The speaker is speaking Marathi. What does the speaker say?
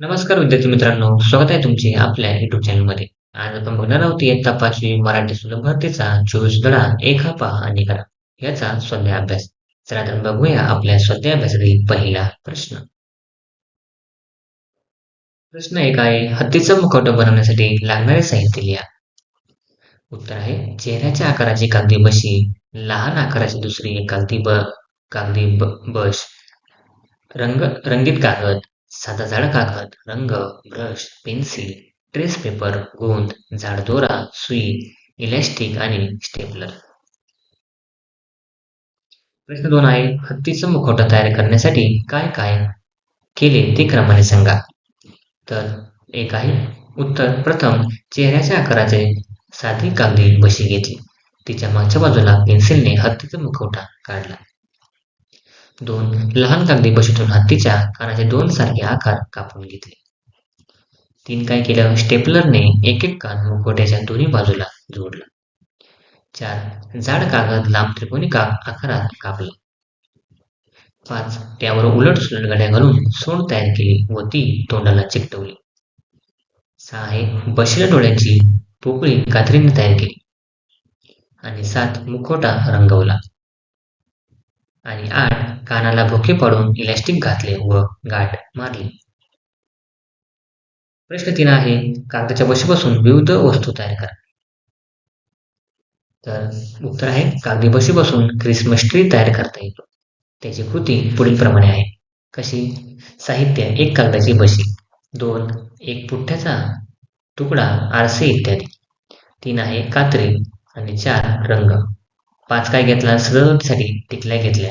नमस्कार विद्यार्थी मित्रांनो स्वागत आहे तुमचे आपल्या युट्यूब चॅनलमध्ये आज आपण बघणार आहोत इयत्ता पाचवी मराठी सुलभ भारतीचा चोवीस धडा एक हा पहा आणि करा याचा स्वाध्याय अभ्यास. तर आपण बघूया आपल्या स्वाध्याय अभ्यासातील पहिला प्रश्न. प्रश्न एक आहे हत्तीचं मुखवट बनवण्यासाठी लागणारे साहित्य लिहा. उत्तर आहे चेहऱ्याच्या आकाराची कागदी बशी लहान आकाराची दुसरी कागदी ब कागदी ब बश रंग रंगीत कागद साधा झाड कागद रंग ब्रश पेन्सिल ट्रेस पेपर गोंद झाडदोरा सुई इलॅस्टिक आणि स्टेपलर. प्रश्न दोन आहे हत्तीचं मुखवटा तयार करण्यासाठी काय काय केले ते क्रमाने सांगा. तर एक आहे उत्तर प्रथम चेहऱ्याच्या आकाराचे साधी कागदी बशी घेतली. तिच्या मागच्या बाजूला पेन्सिलने हत्तीचा मुखवटा काढला. दोन लहान कागदी बशीतून हत्तीच्या कानाचे दोन सारखे आकार कापून घेतले. तीन काय केलं? स्टेपलरने एक एक कान मुखवट्याच्या दोन्ही बाजूला जोडला. चार जाड कागद लांब त्रिकोणी का आकारात कापला. पाच त्यावर उलट सुलट गड्या घालून सोंड तयार केली व ती तोंडाला चिकटवली. सहा आहे बशीला डोळ्यांची पोकळी कात्रीने तयार केली. आणि सात मुखवटा रंगवला. आणि आठ कानाला भोके पाडून इलॅस्टिक घातले व गाठ मारली. प्रश्न तीन आहे कागदाच्या बशीपासून विविध वस्तू तयार करा. तर उत्तर आहे कागदी बशीपासून क्रिसमस ट्री तयार करता येतो. त्याची कृती पुढील प्रमाणे आहे. कशी? साहित्य एक कागदाची बशी दोन एक पुठ्ठ्याचा तुकडा आरसे इत्यादी. तीन आहे कात्री आणि चार रंग. पाच काय घेतला? सजावटीसाठी टिकल्या घेतल्या.